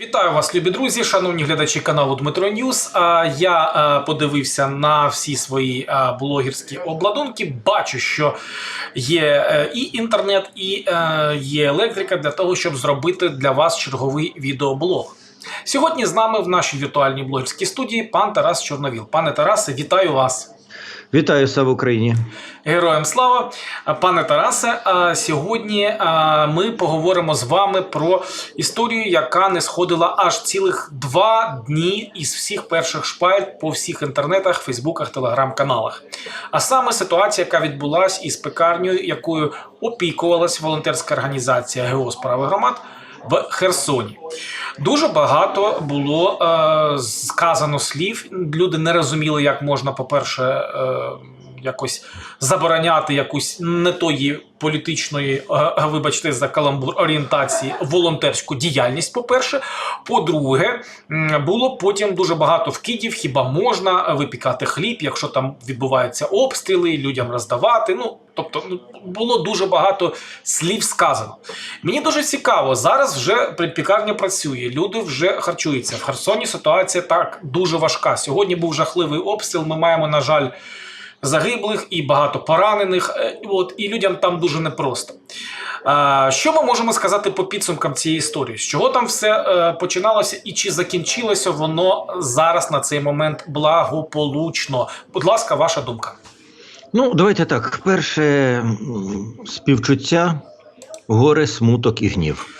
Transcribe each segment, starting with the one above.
Вітаю вас, любі друзі, шановні глядачі каналу Дмитро Ньюс. Я подивився на всі свої блогерські обладунки. Бачу, що є е, і інтернет, і е, є електрика для того, щоб зробити для вас черговий відеоблог. Сьогодні з нами в нашій віртуальній блогерській студії пан Тарас Чорновіл. Пане Тарасе, вітаю вас. Вітаю слава Україні. Героям слава, пане Тарасе. Сьогодні ми поговоримо з вами про історію, яка не сходила аж цілих два дні із всіх перших шпальт по всіх інтернетах, фейсбуках, телеграм-каналах. А саме ситуація, яка відбулася із пекарнею, якою опікувалась волонтерська організація ГО справи громад в Херсоні. Дуже багато було е, сказано слів. Люди не розуміли, як можна, по-перше, е, якось забороняти якусь не тої політичної, е, вибачте, за каламбур орієнтації волонтерську діяльність. По-перше, по-друге, було потім дуже багато вкидів. Хіба можна випікати хліб, якщо там відбуваються обстріли, людям роздавати. Ну тобто, ну, було дуже багато слів сказано. Мені дуже цікаво, зараз вже пекарня працює, люди вже харчуються. В Херсоні ситуація так дуже важка. Сьогодні був жахливий обстріл. Ми маємо, на жаль, загиблих і багато поранених. Е, От, і людям там дуже непросто. Що ми можемо сказати по підсумкам цієї історії? З чого там все е, починалося і чи закінчилося воно зараз на цей момент благополучно? Будь ласка, ваша думка. Ну, давайте так. Перше співчуття, горе, смуток і гнів.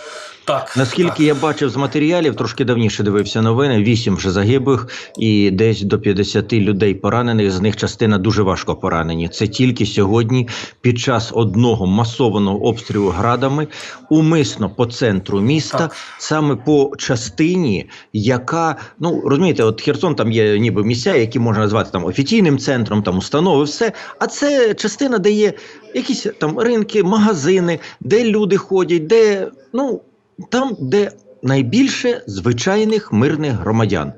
Так, Наскільки так. я бачив з матеріалів, трошки давніше дивився новини, вісім вже загиблих і десь до 50 людей поранених. З них частина дуже важко поранені. Це тільки сьогодні, під час одного масованого обстрілу градами, умисно по центру міста, Так. саме по частині, яка ну розумієте, от Херсон там є ніби місця, які можна назвати там офіційним центром, там установи, все. А це частина, де є якісь там ринки, магазини, де люди ходять, де ну там, де найбільше звичайних мирних громадян.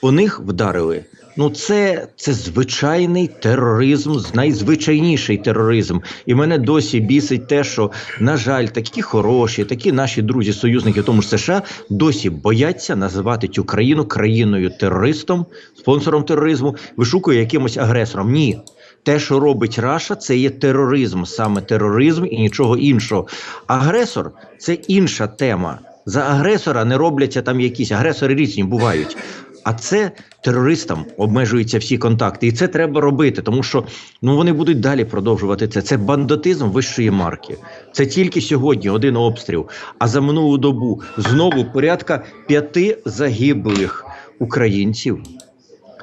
По них вдарили. Ну, це, це звичайний тероризм, найзвичайніший тероризм. І мене досі бісить те, що, на жаль, такі хороші, такі наші друзі, союзники, тому ж США, досі бояться називати цю країну країною терористом, спонсором тероризму, вишукує якимось агресором. Ні. Те, що робить Раша, це є тероризм, саме тероризм і нічого іншого. Агресор це інша тема. За агресора не робляться там якісь агресори різні бувають. А це терористам обмежуються всі контакти, і це треба робити, тому що ну вони будуть далі продовжувати це. Це бандитизм вищої марки. Це тільки сьогодні один обстріл. А за минулу добу знову порядка п'яти загиблих українців.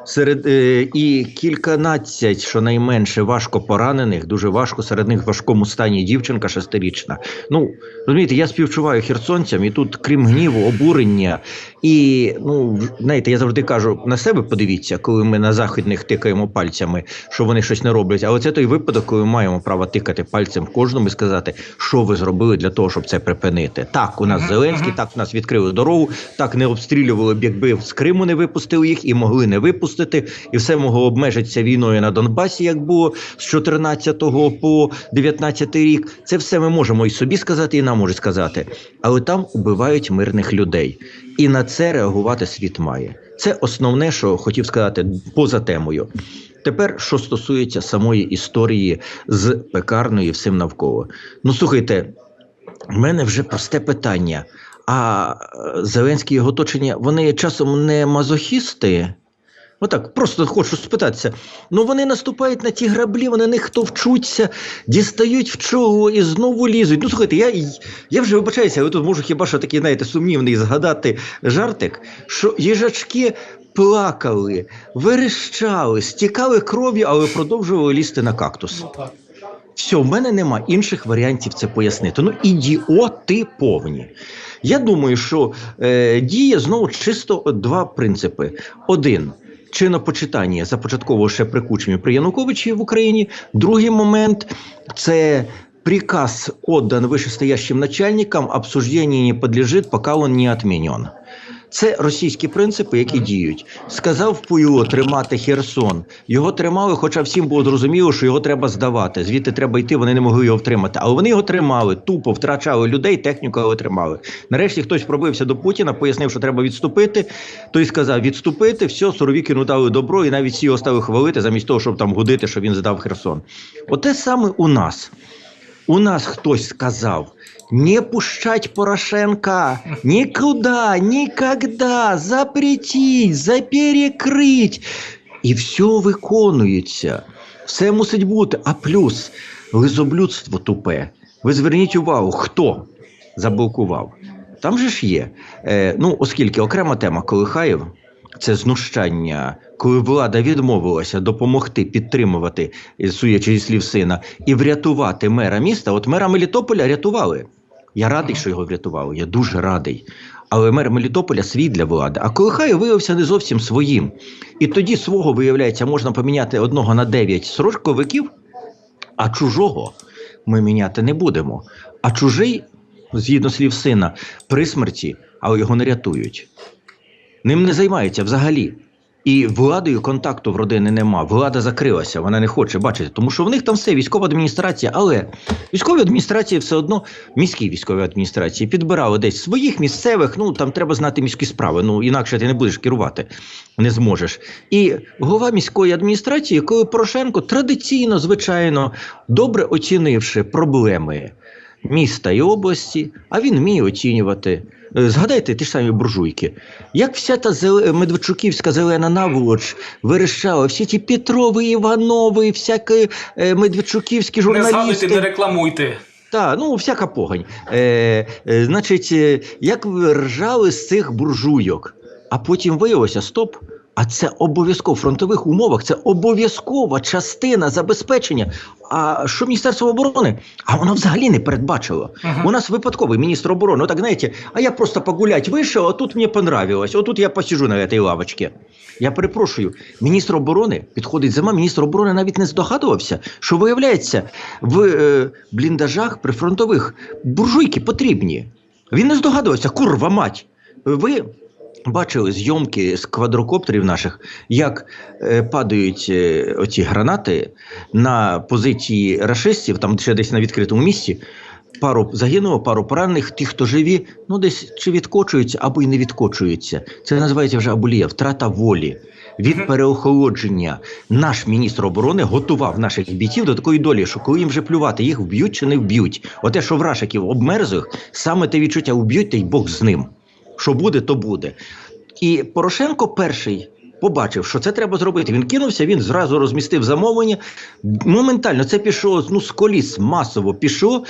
Серед е, і кільканадцять, щонайменше, важко поранених, дуже важко. Серед них в важкому стані дівчинка шестирічна. Ну розумієте, я співчуваю херсонцям, і тут, крім гніву, обурення. І ну знаєте, я завжди кажу на себе подивіться, коли ми на західних тикаємо пальцями, що вони щось не роблять. А оце той випадок, коли ми маємо право тикати пальцем в кожному і сказати, що ви зробили для того, щоб це припинити. Так, у нас Зеленський, так у нас відкрили дорогу, так не обстрілювали б, якби з Криму не випустили їх і могли не випустити, і все могло обмежитися війною на Донбасі, як було з 14 по 19 рік. Це все ми можемо і собі сказати, і нам можуть сказати. Але там убивають мирних людей, і на це реагувати світ має. Це основне, що хотів сказати поза темою. Тепер, що стосується самої історії з пекарною і всім навколо. Ну слухайте, в мене вже просте питання. А е, Зеленський його оточення, вони часом не мазохісти? Отак, просто хочу спитатися. Ну вони наступають на ті граблі, вони на них товчуться, дістають в чого і знову лізуть. Ну слухайте, я, я вже вибачаюся, але тут можу хіба що такий, знаєте, сумнівний згадати жартик, що їжачки плакали, верещали, стікали кров'ю, але продовжували лізти на кактус. Ну. Все, в мене нема інших варіантів це пояснити. Ну, ідіоти повні. Я думаю, що е, діє знову чисто два принципи. Один. Чинопочитання започатково ще при Кучмі при Януковичі в Україні. Другий момент це приказ отдан вышестоящим начальникам, обсуждение не подлежит, пока он не отменен. Це російські принципи, які діють. Сказав Пуйло тримати Херсон. Його тримали, хоча всім було зрозуміло, що його треба здавати. Звідти треба йти, вони не могли його втримати. Але вони його тримали, тупо втрачали людей, техніку але тримали. Нарешті хтось пробився до Путіна, пояснив, що треба відступити. Той сказав відступити, все, суровіки ну дали добро, і навіть всі його стали хвалити, замість того, щоб там гудити, що він здав Херсон. Оте саме у нас. У нас хтось сказав. Не пущать Порошенка никуда, никогда, запретить, заперекрить. І все виконується. Все мусить бути. А плюс лизоблюдство тупе. Ви зверніть увагу, хто заблокував. Там же ж є. Е, ну, оскільки окрема тема Колихаєв це знущання, коли влада відмовилася допомогти підтримувати, е, суячи слів сина, і врятувати мера міста. От мера Мелітополя рятували. Я радий, що його врятували. Я дуже радий. Але мер Мелітополя свій для влади. А Колихаєв виявився не зовсім своїм. І тоді свого, виявляється, можна поміняти одного на дев'ять срочковиків, а чужого ми міняти не будемо. А чужий, згідно слів сина, при смерті, але його не рятують. Ним не займаються взагалі. І владою контакту в родини нема. Влада закрилася, вона не хоче бачити, тому що в них там все військова адміністрація. Але військові адміністрації все одно міські військові адміністрації підбирали десь своїх місцевих. Ну там треба знати міські справи. Ну інакше ти не будеш керувати, не зможеш. І голова міської адміністрації, коли Порошенко традиційно, звичайно, добре оцінивши проблеми міста і області, а він вміє оцінювати. Е, Згадайте ті ж самі буржуйки. Як вся та зел... Медведчуківська зелена наволоч вирішала, всі ті Петрови, Іванови, всякі Медведчуківські журналісти. Не згадуйте, не рекламуйте. Так, ну всяка погань. Е, е, значить, е, як ржали з цих буржуйок, а потім виявилося, стоп. А це обов'язково в фронтових умовах, це обов'язкова частина забезпечення. А що Міністерство оборони? А воно взагалі не передбачило. Мгм. У нас випадковий міністр оборони. Ну так знаєте, а я просто погулять вийшов, а тут мені понравилось. Отут я посижу на цій лавочці. Я перепрошую, міністр оборони підходить зима, міністр оборони навіть не здогадувався, що виявляється, в е, бліндажах прифронтових буржуйки потрібні. Він не здогадувався, курва мать. Ви бачили зйомки з квадрокоптерів наших, як е, падають е, оці гранати на позиції рашистів, там ще десь на відкритому місці. Пару загинуло, пару поранених, ті, хто живі, ну десь чи відкочуються, або й не відкочуються. Це називається вже абулія, втрата волі. Від переохолодження наш міністр оборони готував наших бійців до такої долі, що коли їм вже плювати, їх вб'ють чи не вб'ють. Оте, що врашиків обмерзлих, саме те відчуття вб'ють, та й Бог з ним. Що буде, то буде. І Порошенко перший побачив, що це треба зробити. Він кинувся, він зразу розмістив замовлення. Моментально це пішло ну, з коліс масово пішло.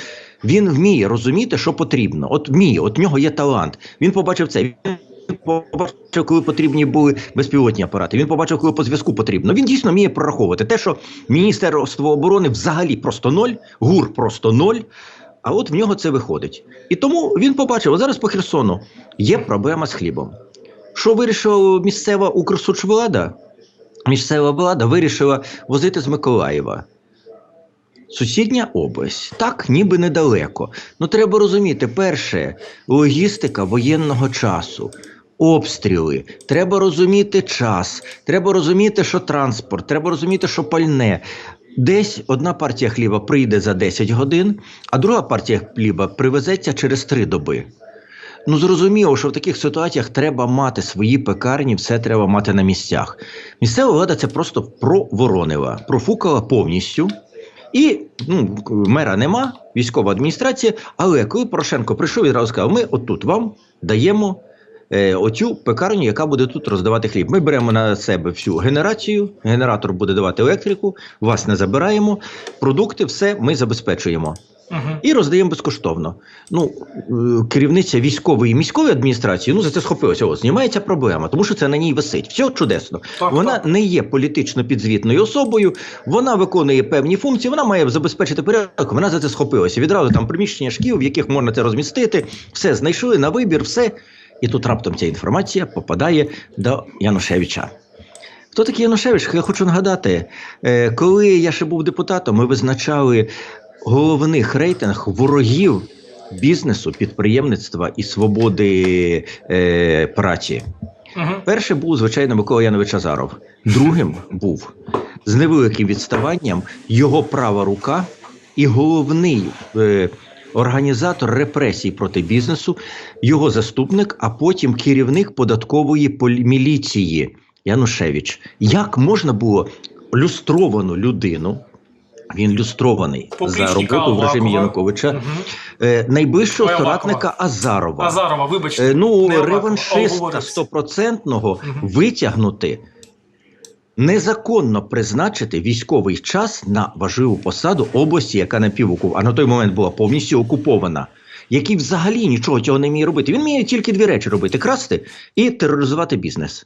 Він вміє розуміти, що потрібно. От вміє, от в нього є талант. Він побачив це. Він побачив, коли потрібні були безпілотні апарати. Він побачив, коли по зв'язку потрібно. Він дійсно вміє прораховувати те, що Міністерство оборони взагалі просто ноль, гур просто ноль. А от в нього це виходить. І тому він побачив, от зараз по Херсону є проблема з хлібом. Що вирішила місцева Укрсучвлада? Місцева влада вирішила возити з Миколаєва. Сусідня область, так, ніби недалеко. Ну треба розуміти, перше, логістика воєнного часу, обстріли. Треба розуміти час, треба розуміти, що транспорт, треба розуміти, що пальне. Десь одна партія хліба прийде за 10 годин, а друга партія хліба привезеться через 3 доби. Ну зрозуміло, що в таких ситуаціях треба мати свої пекарні, все треба мати на місцях. Місцева влада це просто проворонила, профукала повністю. І ну, мера нема, військова адміністрація. Але коли Порошенко прийшов і сказав, ми отут вам даємо е, оцю пекарню, яка буде тут роздавати хліб. Ми беремо на себе всю генерацію, генератор буде давати електрику, вас не забираємо, продукти, все ми забезпечуємо. Угу. І роздаємо безкоштовно. Ну, е, керівниця військової і міської адміністрації ну за це схопилося. О, знімається проблема, тому що це на ній висить. Все чудесно. Так, вона так. не є політично підзвітною особою, вона виконує певні функції, вона має забезпечити порядок. Вона за це схопилася. Відразу там приміщення шкіл, в яких можна це розмістити. Все знайшли на вибір, все. І тут раптом ця інформація попадає до Янушевича. Хто такий Янушевич? Я хочу нагадати, е, коли я ще був депутатом, ми визначали головних рейтинг ворогів бізнесу, підприємництва і свободи е, праці. Угу. Перший був, звичайно, Микола Янович Азаров. Другим був з невеликим відставанням його права рука і головний е, організатор репресій проти бізнесу, його заступник, а потім керівник податкової міліції Янушевич. Як можна було люстровану людину? Він люстрований за Поплічника роботу в режимі Авакова. Януковича, Угу. е, найближчого соратника Азарова. Азарова, вибачте. Е, Ну, реваншиста стопроцентного Мгм. витягнути, незаконно призначити військовий час на важливу посаду області, яка напівокупована, а на той момент була повністю окупована, який взагалі нічого цього не вміє робити. Він вміє тільки дві речі робити: красти і тероризувати бізнес.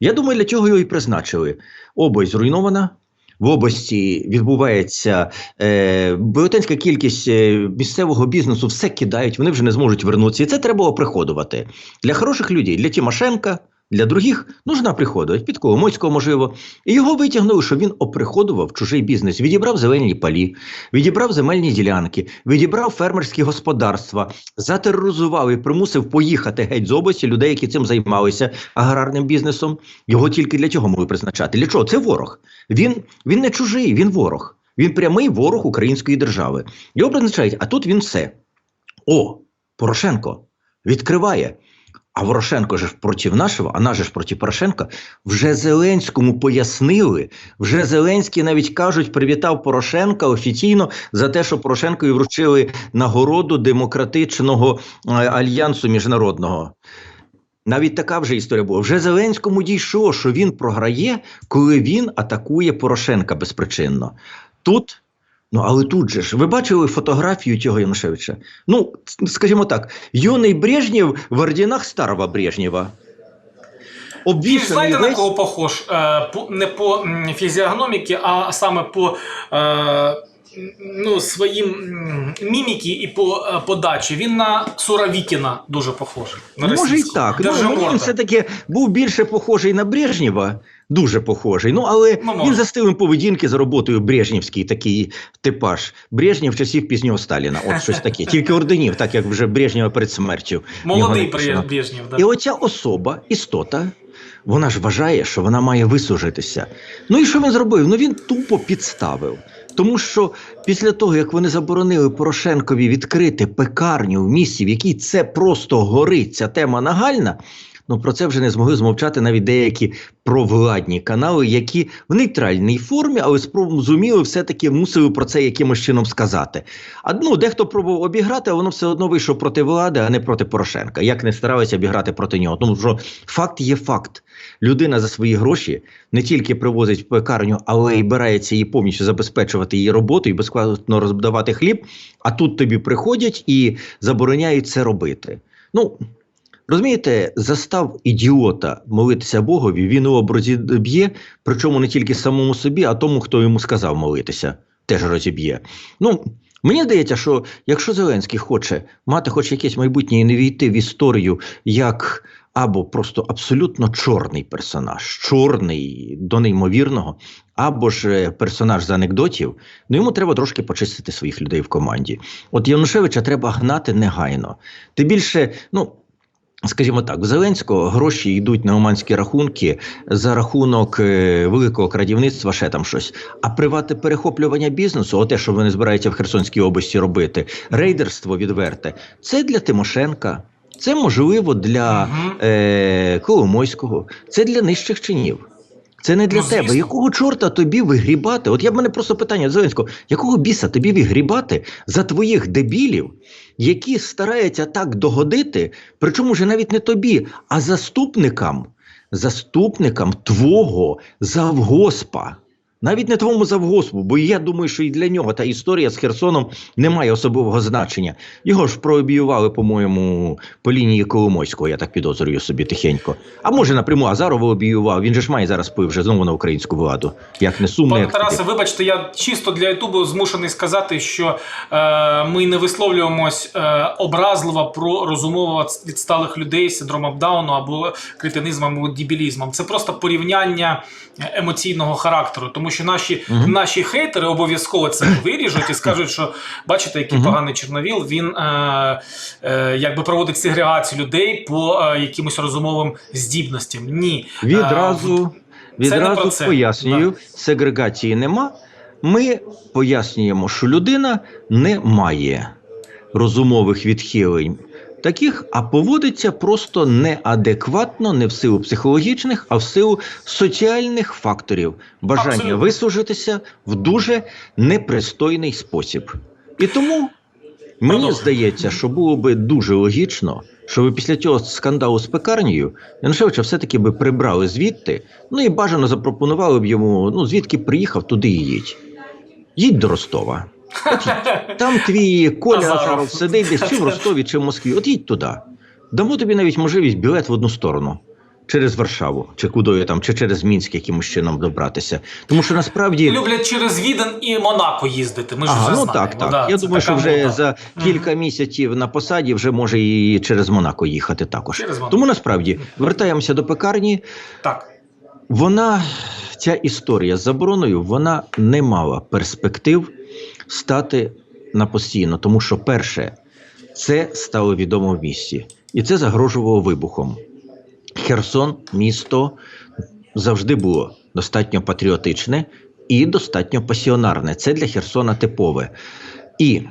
Я думаю, для цього його і призначили. Область зруйнована. В області відбувається е, велетенська кількість е, місцевого бізнесу, все кидають, вони вже не зможуть вернутися. І це треба приходувати. Для хороших людей, для Тимошенка, для других нужна приходувати, під Коломойського, можливо. І його витягнули, що він оприходував чужий бізнес, відібрав зелені палі, відібрав земельні ділянки, відібрав фермерські господарства, затероризував і примусив поїхати геть з області людей, які цим займалися аграрним бізнесом. Його тільки для цього могли призначати. Для чого? Це ворог. Він, він не чужий, він ворог. Він прямий ворог української держави. Його призначають, а тут він все. О, Порошенко відкриває. А Ворошенко ж проти нашого, а наш ж проти Порошенка. Вже Зеленському пояснили. Вже Зеленський навіть кажуть, привітав Порошенка офіційно за те, що Порошенкові вручили нагороду демократичного е, альянсу міжнародного. Навіть така вже історія була. Вже Зеленському дійшло, що він програє, коли він атакує Порошенка безпричинно. Тут, ну але тут же ж, ви бачили фотографію цього Янушевича? Ну, скажімо так, юний Брежнєв в орденах старого Брежнєва. Він знаєте на кого похож? Е, не по фізіогноміки, а саме по е, ну, своїм міміки і по е, подачі. Він на Суровікіна дуже похожий. На Може і так. Ну, він все-таки був більше похожий на Брежнєва, дуже похожий. Ну, але Ну, він за стилем поведінки за роботою Брежнєвський такий типаж. Брежнєв часів пізнього Сталіна. От щось таке. Тільки орденів, так як вже Брежнєва перед смертю. Молодий. Брежнєв. Да. І оця особа, істота, вона ж вважає, що вона має вислужитися. Ну і що він зробив? Ну він тупо підставив. Тому що після того, як вони заборонили Порошенкові відкрити пекарню в місті, в якій це просто горить, ця тема нагальна. Ну про це вже не змогли змовчати навіть деякі провладні канали, які в нейтральній формі, але зуміли все-таки мусили про це якимось чином сказати. А ну, дехто пробував обіграти, а воно все одно вийшло проти влади, а не проти Порошенка. Як не старалися обіграти проти нього. Тому що факт є факт. Людина за свої гроші не тільки привозить пекарню, але й бирається її повністю забезпечувати її роботу і безплатно роздавати хліб. А тут тобі приходять і забороняють це робити. Ну. Розумієте, застав ідіота молитися Богові, він у образі б'є, причому не тільки самому собі, а тому, хто йому сказав молитися, теж розіб'є. Ну, мені здається, що якщо Зеленський хоче мати хоч якесь майбутнє і не війти в історію як або просто абсолютно чорний персонаж, чорний до неймовірного, або ж е, персонаж з анекдотів, ну йому треба трошки почистити своїх людей в команді. От Янушевича треба гнати негайно. Ти більше, ну. Скажімо так, в Зеленського гроші йдуть на оманські рахунки за рахунок е, великого крадівництва, ще там щось. А приватне перехоплювання бізнесу, оте, що вони збираються в Херсонській області робити, рейдерство відверте, це для Тимошенка, це можливо для е, Коломойського, це для нижчих чинів. Це не для Ну, тебе. Якого чорта тобі вигрібати? От я в мене просто питання Зеленського: якого біса тобі вигрібати за твоїх дебілів, які стараються так догодити, причому вже навіть не тобі, а заступникам, заступникам твого завгоспа. Навіть не твоєму завгоспу, бо я думаю, що і для нього та історія з Херсоном не має особливого значення. Його ж прообіювали, по-моєму, по лінії Коломойського, я так підозрюю собі тихенько. А може напряму Азарова обіював. Він же ж має зараз вплив вже знову на українську владу. Як не сумно, Пане як Тарасе, вибачте, я чисто для Ютубу змушений сказати, що е, ми не висловлюємось е, образливо про розумово відсталих людей з синдромом Дауну або кретинізмом або дебілізмом. Це просто порівняння емоційного характеру, тому тому що наші, Мгм. наші хейтери обов'язково це виріжуть і скажуть, що бачите, який Мгм. поганий Чорновіл. Він е, е, якби проводить сегрегацію людей по е, якимось розумовим здібностям. Ні, Е, Відразу, це не про відразу це. пояснюю, сегрегації нема. Ми пояснюємо, що людина не має розумових відхилень таких, а поводиться просто неадекватно, не в силу психологічних, а в силу соціальних факторів, бажання Абсолютно. вислужитися в дуже непристойний спосіб. І тому мені Продовжуй. здається, що було би дуже логічно, що ви після цього скандалу з пекарнею Янушевича все-таки би прибрали звідти, ну і бажано запропонували б йому, ну звідки приїхав, туди і їдь. Їдь до Ростова. Там твій Коля Азаров. Сидить десь чи в Ростові, чи в Москві. От їдь туди. Дамо тобі навіть можливість білет в одну сторону. Через Варшаву, чи кудою там, чи через Мінськ якимось чином добратися. Тому що насправді. люблять через Віден і Монако їздити. Ми ж Ага, вже ну знаємо. так, так. Да, Я думаю, що вже мода. за кілька місяців на посаді вже може і через Монако їхати також. Через Монако. Тому насправді вертаємося до пекарні. Так. Вона, ця історія з забороною, вона не мала перспектив стати на постійно, тому що перше, це стало відомо в місті, і це загрожувало вибухом. Херсон, місто завжди було достатньо патріотичне і достатньо пасіонарне. Це для Херсона типове. І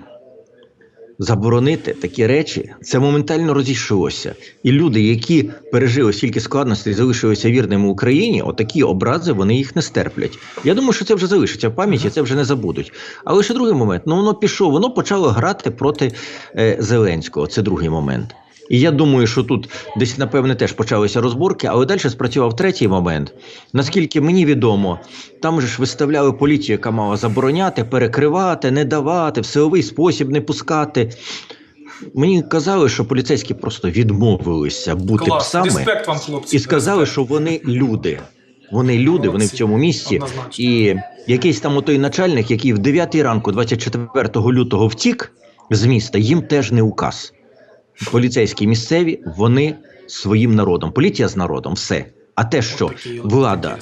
заборонити такі речі, це моментально розійшлося. І люди, які пережили стільки складностей залишилися вірними Україні, отакі образи вони їх не стерплять. Я думаю, що це вже залишиться в пам'яті, це вже не забудуть. Але ще другий момент: ну воно пішло, воно почало грати проти е, Зеленського. Це другий момент. І я думаю, що тут десь, напевне, теж почалися розборки, але далі спрацював третій момент. Наскільки мені відомо, там же ж виставляли поліцію, яка мала забороняти, перекривати, не давати, в силовий спосіб не пускати. Мені казали, що поліцейські просто відмовилися бути Клас. псами вам, хлопці. і сказали, що вони люди. Вони люди, вони в цьому місці. Однозначно. І якийсь там отой начальник, який в 9 ранку, 24 лютого, втік з міста, їм теж не указ. Поліцейські місцеві, вони своїм народом. Поліція з народом, все. А те, що влада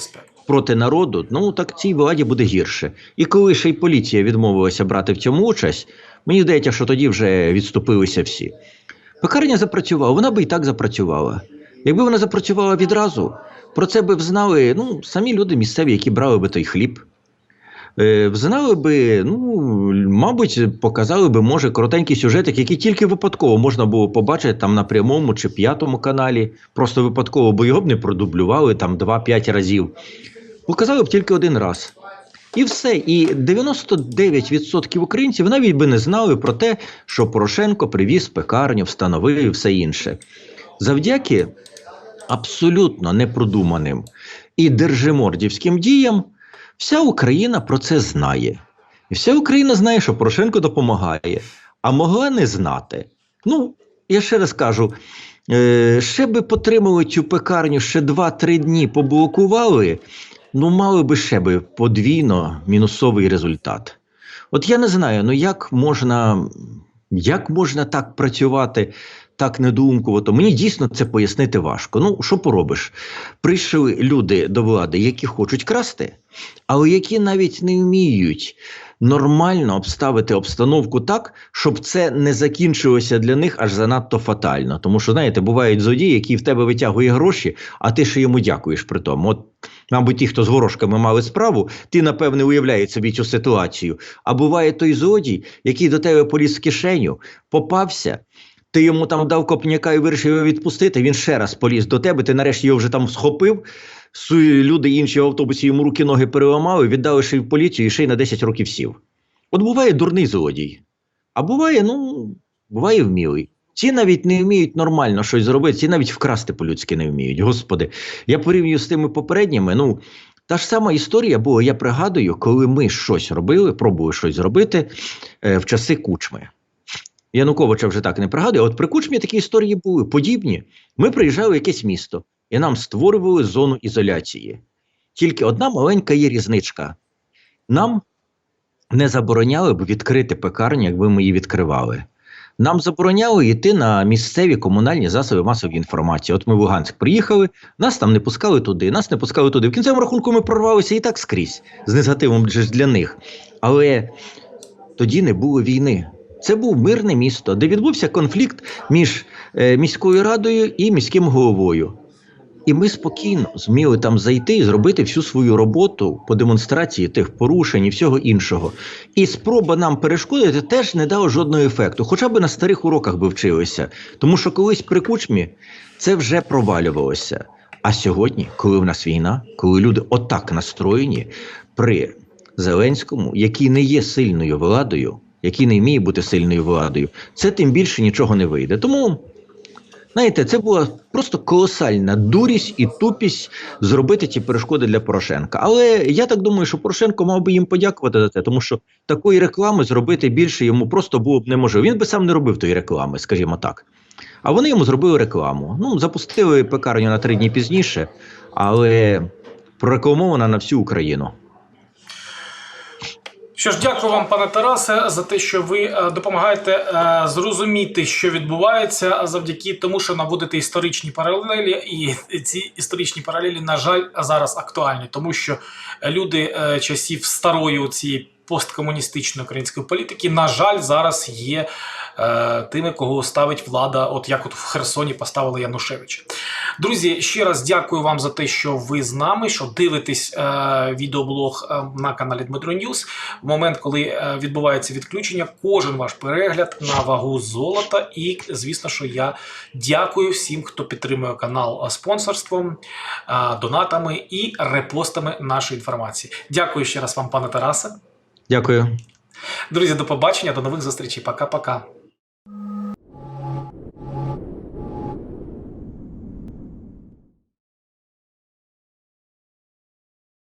проти народу, ну так цій владі буде гірше. І коли ще й поліція відмовилася брати в цьому участь, мені здається, що тоді вже відступилися всі. Пекарня запрацювала, вона би і так запрацювала. Якби вона запрацювала відразу, про це би взнали ну, самі люди місцеві, які брали би той хліб. Е, Взнали би, ну, мабуть, показали би, може, коротенький сюжетик, який тільки випадково можна було побачити там на прямому чи п'ятому каналі. Просто випадково, бо його б не продублювали там 2-5 разів. Показали б тільки один раз. І все. І 99% українців навіть би не знали про те, що Порошенко привіз пекарню, встановив і все інше. Завдяки абсолютно непродуманим і держимордівським діям, вся Україна про це знає. І вся Україна знає, що Порошенко допомагає, а могла не знати. Ну, я ще раз кажу: е, ще би потримали цю пекарню ще 2-3 дні, поблокували, ну, мали би ще би подвійно мінусовий результат. От я не знаю, ну як можна, як можна так працювати, так недоумкувато? Мені дійсно це пояснити важко. Ну, що поробиш? Прийшли люди до влади, які хочуть красти, але які навіть не вміють нормально обставити обстановку так, щоб це не закінчилося для них аж занадто фатально. Тому що, знаєте, бувають злодії, які в тебе витягує гроші, а ти ще йому дякуєш при тому. От, мабуть, ті, хто з горошками мали справу, ти, напевне, уявляєш собі цю ситуацію. А буває той злодій, який до тебе поліз в кишеню, попався. Ти йому там дав копняка і вирішив його відпустити. Він ще раз поліз до тебе. Ти нарешті його вже там схопив. Люди інші в автобусі йому руки ноги переламали, віддали ще й в поліцію і ще й на 10 років сів. От буває дурний злодій. А буває, ну, буває вмілий. Ці навіть не вміють нормально щось зробити, ці навіть вкрасти по-людськи не вміють. Господи, я порівнюю з тими попередніми. Ну, та ж сама історія була, я пригадую, коли ми щось робили, пробували щось зробити е, в часи кучми. Януковича вже так не пригадую. От при кучмі такі історії були подібні. Ми приїжджали в якесь місто, і нам створювали зону ізоляції. Тільки одна маленька є різничка. Нам не забороняли б відкрити пекарню, якби ми її відкривали. Нам забороняли йти на місцеві комунальні засоби масової інформації. От ми в Луганськ приїхали, нас там не пускали туди, нас не пускали туди. В кінцевому рахунку ми прорвалися і так скрізь з негативом для них. Але тоді не було війни. Це був мирне місто, де відбувся конфлікт між е, міською радою і міським головою. І ми спокійно зміли там зайти і зробити всю свою роботу по демонстрації тих порушень і всього іншого. І спроба нам перешкодити теж не дала жодного ефекту, хоча б на старих уроках би вчилися. Тому що колись при кучмі це вже провалювалося. А сьогодні, коли в нас війна, коли люди отак настроєні при Зеленському, який не є сильною владою, який не вміє бути сильною владою, це тим більше нічого не вийде. Тому Знаєте, це була просто колосальна дурість і тупість зробити ті перешкоди для Порошенка. Але я так думаю, що Порошенко мав би їм подякувати за це, тому що такої реклами зробити більше йому просто було б неможливо. Він би сам не робив тої реклами, скажімо так. А вони йому зробили рекламу. Ну, запустили пекарню на три дні пізніше, але прорекламована на всю Україну. Що ж, дякую вам, пане Тарасе, за те, що ви е, допомагаєте е, зрозуміти, що відбувається, завдяки тому, що наводите історичні паралелі, і ці історичні паралелі, на жаль, зараз актуальні, тому що люди е, часів старої цієї посткомуністичної української політики, на жаль, зараз є е, тими, кого ставить влада, от як от в Херсоні поставили Янушевича. Друзі, ще раз дякую вам за те, що ви з нами, що дивитесь е, відеоблог е, на каналі Дмитро Ньюс. В момент, коли е, відбувається відключення, кожен ваш перегляд на вагу золота. І звісно, що я дякую всім, хто підтримує канал спонсорством, донатами і репостами нашої інформації. Дякую ще раз вам, пане Тарасе. Дякую. Друзі, до побачення, до нових зустрічей. Пока-пока.